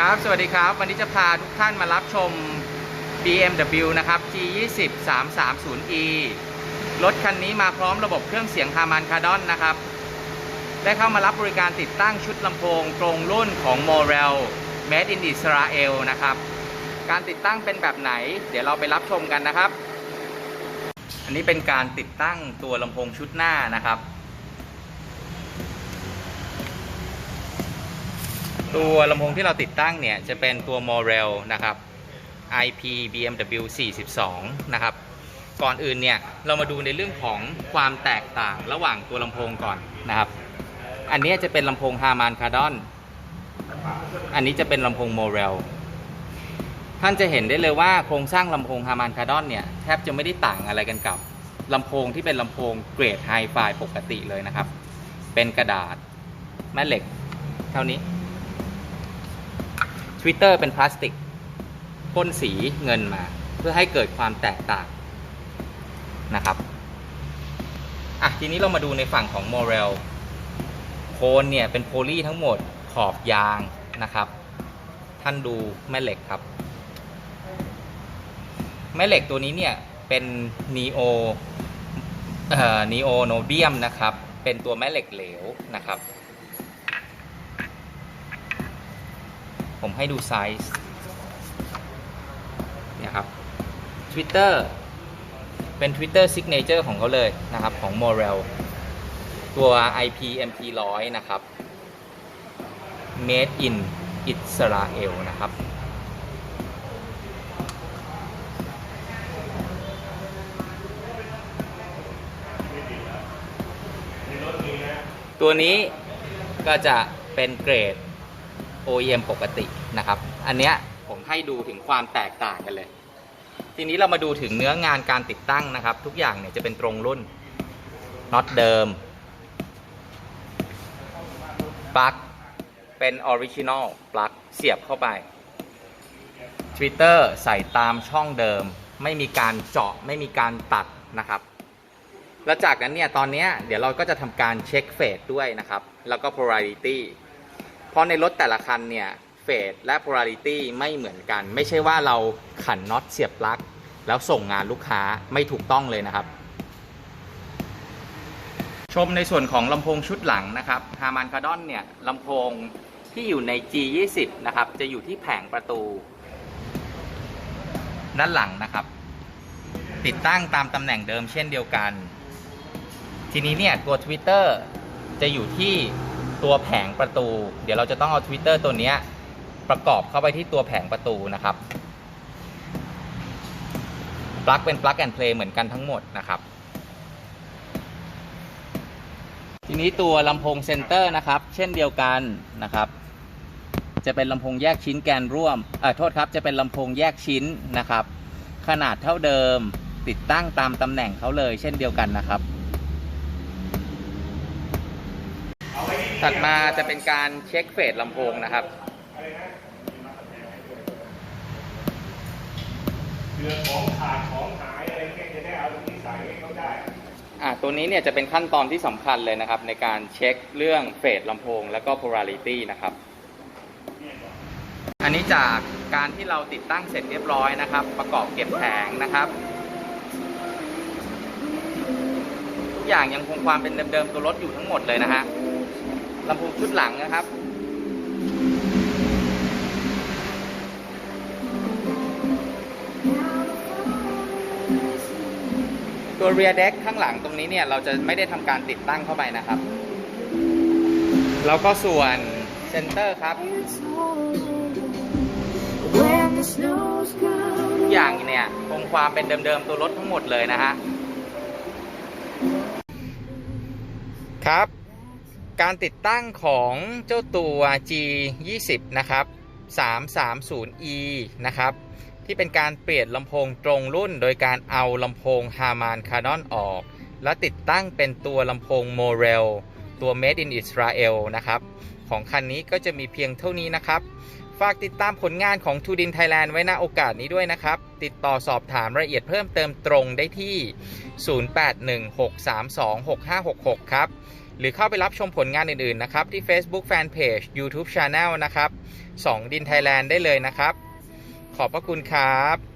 ครับ สวัสดีครับ วันนี้จะพาทุกท่านมารับชม BMW นะครับ G20 330e รถคันนี้มาพร้อมระบบเครื่องเสียงฮามันคาร์ดอนนะครับ ได้เข้ามารับบริการติดตั้งชุดลำโพงตรงรุ่นของ m o r e l Made in Israel นะครับ การติดตั้งเป็นแบบไหน เดี๋ยวเราไปรับชมกันนะครับ อันนี้เป็นการติดตั้งตัวลำโพงชุดหน้านะครับ ตัวลำโพงที่เราติดตั้งเนี่ย จะเป็นตัว m o r e l นะครับ IP BMW 42 นะครับ ก่อนอื่นเนี่ย เรามาดูในเรื่องของความแตกต่างระหว่างตัวลำโพงก่อนนะครับ อันนี้จะเป็นลำโพง Harman Kardon อันนี้จะเป็นลำโพง m o r e l ท่านจะเห็นได้เลยว่าโครงสร้างลำโพง Harman Kardon เนี่ย แทบจะไม่ได้ต่างอะไรกันกับลำโพงที่เป็นลำโพงเกรดไฮไฟปกติเลยนะครับ เป็นกระดาษแม่เหล็ก เท่านี้ Twitter เป็นพลาสติกพ่นสีเงินมา เพื่อให้เกิดความแตกต่างนะครับอะทีนี้เรามาดูในฝั่งของ m o r e l โคนเนี่ยเป็นโพลีทั้งหมดขอบยางนะครับ ท่านดูแม่เหล็กครับ แม่เหล็กตัวนี้เนี่ยเป็น neo เอ่อ neo nobium นะครับ เป็นตัวแม่เหล็กเหลวนะครับ ผมให้ดูไซส์เนี่ยครับ Twitter เป็น Twitter Signature ของเขาเลยนะครับ ของ m o r e l ตัว IP MP 100 นะครับ Made in Israel นะครับ ตัวนี้ก็จะเป็นเกรด OEM ปกตินะครับ อันเนี้ยผมให้ดูถึงความแตกต่างกันเลย ทีนี้เรามาดูถึงเนื้องานการติดตั้งนะครับ ทุกอย่างเนี่ยจะเป็นตรงรุ่นน็อตเดิมปลั๊กเป็นออริจินอลปลั๊กเสียบเข้าไป Twitter ใส่ตามช่องเดิม ไม่มีการเจาะไม่มีการตัดนะครับ แล้วจากนั้นเนี่ยตอนนี้เดี๋ยวเราก็จะทำการเช็คเฟสด้วยนะครับ แล้วก็ polarity เพราะในรถแต่ละคันเนี่ยเฟสและ polarity ไม่เหมือนกัน ไม่ใช่ว่าเราขันน็อตเสียบปลั๊กแล้วส่งงานลูกค้าไม่ถูกต้องเลยนะครับ ชมในส่วนของลำโพงชุดหลังนะครับ Harman Kardon เนี่ยลำโพงที่อยู่ใน G20 นะครับ จะอยู่ที่แผงประตู ด้านหลังนะครับ ติดตั้งตามตำแหน่งเดิมเช่นเดียวกัน ทีนี้เนี่ยตัว Twitter จะอยู่ที่ ตัวแผงประตู เดี๋ยวเราจะต้องเอา Twitter ตัวนี้ประกอบเข้าไปที่ตัวแผงประตูนะครับปลั๊กเป็น plug and play เหมือนกันทั้งหมดนะครับ ทีนี้ตัวลำโพงเซนเตอร์นะครับ เช่นเดียวกันนะครับ จะเป็นลำโพงแยกชิ้นแกนร่วมเอ่อโทษครับ จะเป็นลำโพงแยกชิ้นนะครับ ขนาดเท่าเดิมติดตั้งตามตำแหน่งเขาเลยเช่นเดียวกันนะครับ ถัดมาจะเป็นการเช็คเฟสลำโพงนะครับเรือของขาดของหายอะไรเงี้ยจะได้เอาตรงนี้ใส่ให้เขาได้อะตัวนี้เนี่ยจะเป็นขั้นตอนที่สำคัญเลยนะครับ ในการเช็คเรื่องเฟสลำโพง แล้วก็ polarity นะครับ อันนี้จากการที่เราติดตั้งเสร็จเรียบร้อยนะครับ ประกอบเก็บแผงนะครับทุกอย่างยังคงความเป็นเดิมๆตัวรถอยู่ทั้งหมดเลยนะฮะ ลำโพงชุดหลังนะครับ ตัว rear deck ข้างหลังตรงนี้เนี่ย เราจะไม่ได้ทำการติดตั้งเข้าไปนะครับ แล้วก็ส่วนเซนเตอร์ครับทุกอย่างเนี่ยคงความเป็นเดิมๆตัวรถทั้งหมดเลยนะฮะครับ การติดตั้งของเจ้าตัว G20 นะครับ 330e นะครับ ที่เป็นการเปลี่ยนลำโพงตรงรุ่น โดยการเอาลำโพง Harman Kardon ออก และติดตั้งเป็นตัวลำโพง m o r e l ตัว Made in Israel นะครับ ของคันนี้ก็จะมีเพียงเท่านี้นะครับ ฝากติดตามผลงานของทูดินไทยแลนด์ไว้ณโอกาสนี้ด้วยนะครับ ติดต่อสอบถามรายละเอียดเพิ่มเติมตรงได้ที่ 0816326566 ครับ หรือเข้าไปรับชมผลงานอื่น ๆ นะครับ ที่ Facebook Fanpage YouTube Channel นะครับ 2 ดินไทยแลนด์ได้เลยนะครับ ขอบพระคุณครับ